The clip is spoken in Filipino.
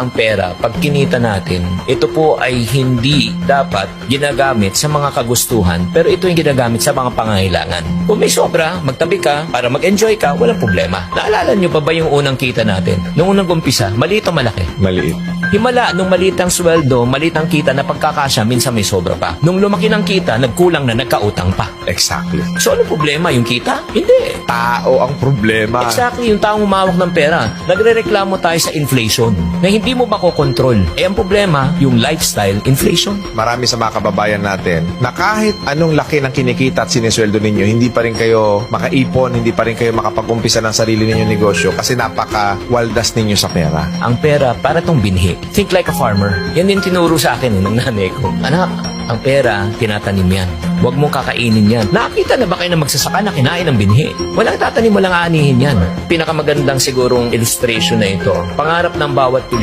ang pera, pag kinita natin, ito po ay hindi dapat ginagamit sa mga kagustuhan, pero ito yung ginagamit sa mga pangangailangan. Kung may sobra, magtabi ka para mag-enjoy ka, walang problema. Naalala nyo pa ba yung unang kita natin? Nung unang umpisa, maliit o malaki? Maliit. Himala, nung maliit ang sweldo, maliit ang kita na pagkakasya, minsan may sobra pa. Nung lumaki ng kita, nagkulang na nagkautang pa. Exactly. So ano problema? Yung kita? Hindi. Tao ang problema. Exactly, yung taong humawak ng pera. Nagre-reklamo tayo sa inflation na hindi mo makokontrol. Eh ang problema, yung lifestyle inflation. Marami sa mga kababayan natin na kahit anong laki ng kinikita at sinesweldo ninyo, hindi pa rin kayo makaipon, hindi pa rin kayo makapag-umpisa ng sarili ninyong negosyo kasi napaka-waldas ninyo sa pera. Ang pera para tong binhi. Think like a farmer. Yan din tinuro sa akin eh, ng nanay ko. Anak, ang pera, tinatanim yan. Huwag mong kakainin yan. Nakita na ba kayo na magsasaka na kinain ng binhi? Walang tatanim, walang aanihin yan. Pinakamagandang sigurong illustration na ito. Pangarap ng bawat Pilipino